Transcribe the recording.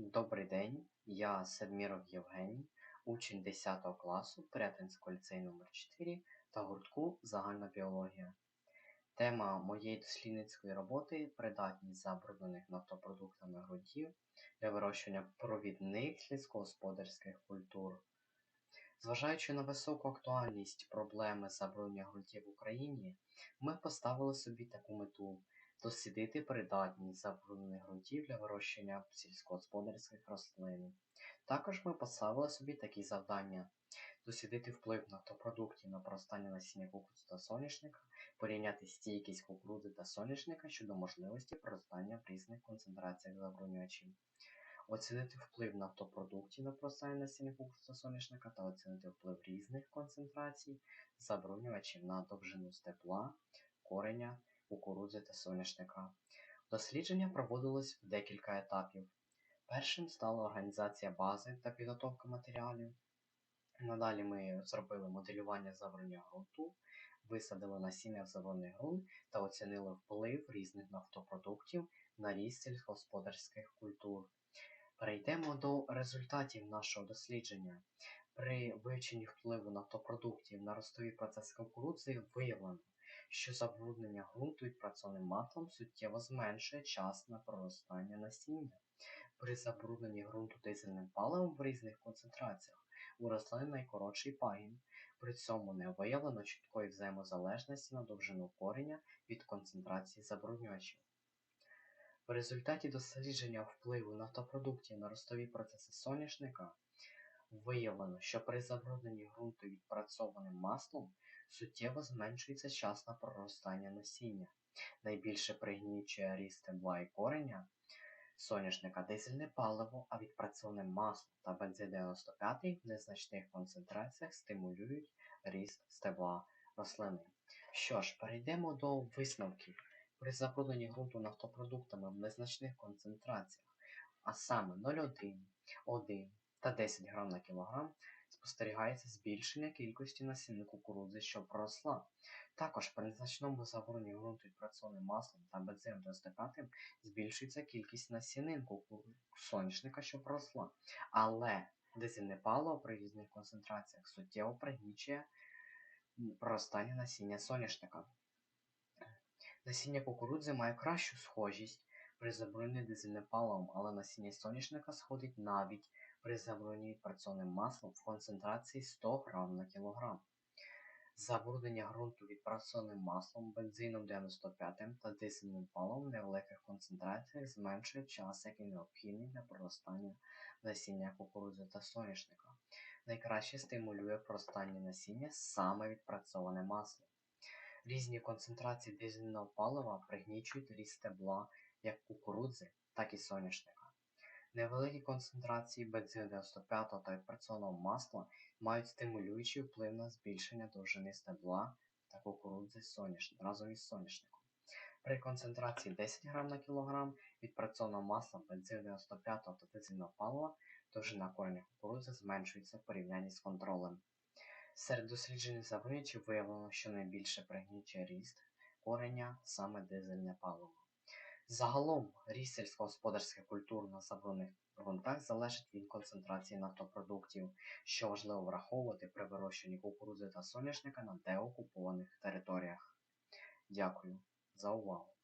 Добрий день, я Седміров Євгеній, учень 10 класу Пирятинського ліцею номер 4 та гуртку Загальна біологія. Тема моєї дослідницької роботи придатність забруднених нафтопродуктами ґрунтів для вирощування провідних сільськогосподарських культур. Зважаючи на високу актуальність проблеми забруднення ґрунтів в Україні, ми поставили собі таку мету дослідити придатність забруднених ґрунтів для вирощення сільськогосподарських рослин. Також ми поставили собі такі завдання: дослідити вплив нафтопродуктів на проростання насіння кукурудзи та соняшника, порівняти стійкість кукурудзи та соняшника щодо можливості проростання в різних концентраціях забруднювачів. Оцінити вплив нафтопродуктів на проростання насіння кукурудзи соняшника та оцінити вплив різних концентрацій забруднювачів на довжину стебла, кореня, кукурудзи та соняшника. Дослідження проводилось в декілька етапів. Першим стала організація бази та підготовка матеріалів. Надалі ми зробили моделювання забруднення ґрунту, висадили насіння в забруднений ґрунт та оцінили вплив різних нафтопродуктів на ріст сільськогосподарських культур. Перейдемо до результатів нашого дослідження. При вивченні впливу нафтопродуктів на ростові процеси кукурудзи виявлено, що забруднення ґрунту відпрацьованим маслом суттєво зменшує час на проростання насіння. При забрудненні ґрунту дизельним паливом в різних концентраціях у рослин найкоротший пагін, при цьому не виявлено чіткої взаємозалежності на довжину кореня від концентрації забруднювачів. В результаті дослідження впливу нафтопродуктів на ростові процеси соняшника виявлено, що при забрудненні ґрунту відпрацьованим маслом суттєво зменшується час на проростання насіння. Найбільше пригнічує ріст стебла і кореня соняшника дизельне паливо, а відпрацьоване масло та бензин 95 в незначних концентраціях стимулюють ріст стебла рослини. Що ж, перейдемо до висновків. При забрудненні ґрунту нафтопродуктами в незначних концентраціях, а саме 0,1, 1 та 10 г на кілограм, спостерігається збільшення кількості насіння кукурудзи, що проросла. Також при незначному забрудненні ґрунту відпрацьованим маслом та бензином 95 збільшується кількість насінин соняшника, що проросла. Але дизельне паливо при різних концентраціях суттєво пригнічує проростання насіння соняшника. Насіння кукурудзи має кращу схожість при забрудненні дизельним паливом, але насіння соняшника сходить навіть при забрудненні відпрацьованим маслом в концентрації 100 г на кілограм. Забруднення ґрунту відпрацьованим маслом, бензином 95 та дизельним паливом в невеликих концентраціях зменшує час, який необхідний для проростання насіння кукурудзи та соняшника. Найкраще стимулює проростання насіння саме відпрацьоване масло. Різні концентрації дизельного палива пригнічують ріст стебла як кукурудзи, так і соняшника. Невеликі концентрації бензину 95 та відпрацьованого масла мають стимулюючий вплив на збільшення довжини стебла та кукурудзи соняшник, разом із соняшником. При концентрації 10 г на кілограм відпрацьованого масла бензину 95 та дизельного палива довжина кореня кукурудзи зменшується в порівнянні з контролем. Серед досліджених забруднювачів виявлено, що найбільше пригнічує ріст кореня саме дизельне паливо. Загалом ріст сільськогосподарських культур на забруднених ґрунтах залежить від концентрації нафтопродуктів, що важливо враховувати при вирощуванні кукурудзи та соняшника на деокупованих територіях. Дякую за увагу!